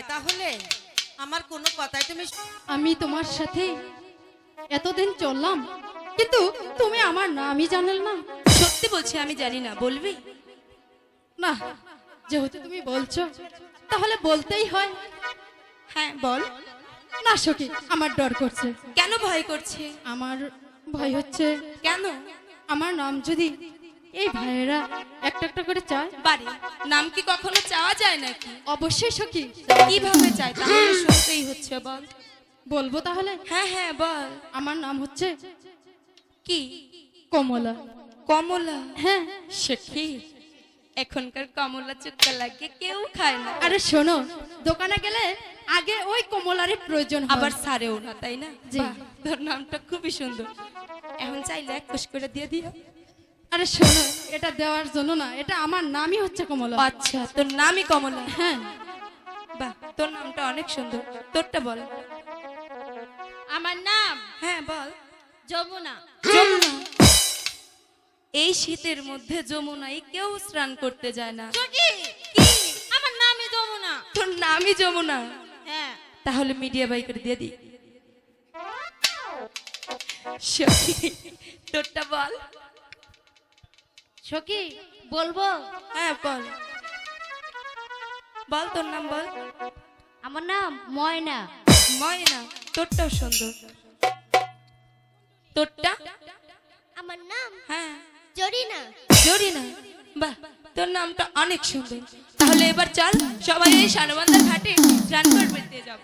যাবে তাহলে? আমার কোনো কথাই তুমি আমি তোমার সাথে এতদিন চললাম কিন্তু তুমি আমার নামই জানেন না। সত্যি বলছি আমি জানি না বলবি? না যেহেতু তুমি বলছো তাহলে বলতেই হয়। হ্যাঁ বল। না সখি আমার ডর করছে। কেন ভয় করছে? আমার ভয় হচ্ছে। কেন? আমার নাম যদি এই ভাইয়েরা একটা একটা করে চায় বাড়ি নাম কি কখনো চাওয়া যায় নাকি? অবশ্যই সখী। কীভাবে চাই তাহলে শুনতেই হচ্ছে বল। বলব তাহলে? হ্যাঁ হ্যাঁ বল। আমার নাম হচ্ছে কি? কমলা। কমলা? হ্যাঁ। সখী এখনকার কমলা চুক্কা লাগে কেউ খায় না। আরে শোনো দোকানে গেলে আগে ওই কমলারই প্রয়োজন আবার সারেও না তাই না? জি। বাহ, তোর নামটা খুবই সুন্দর। এখন চাইলে এক খুশ করে দিয়ে দিও। আরে শোনো এটা দেওয়ার জন্য না এটা আমার নামই হচ্ছে কমলা। আচ্ছা তোর নামই কমলা। হ্যাঁ। বাহ তোর নামটা অনেক সুন্দর। তোরটা বল। আমার নাম? হ্যাঁ বল। যমুনা। যমুনা। এই শীতের মধ্যে যমুনায় কেউ স্নান করতে যায় না। আমার নামই যমুনা। তোর নামই যমুনা। হ্যাঁ। তাহলে মিডিয়া বাইকের দিয়ে দি। সখী, তোরটা বল। সখি বলব? হ্যাঁ বল। বল তোর নাম বল। আমার নাম ময়না। ময়না তোরটাও সুন্দর। তোরটা? আমার নাম হ্যাঁ। জরিনা। জরিনা? বাহ তোর নামটা অনেক সুন্দর। তাহলে এবার চল সবাই এই সানবান্ধার ঘাটে স্নান করবে যাব।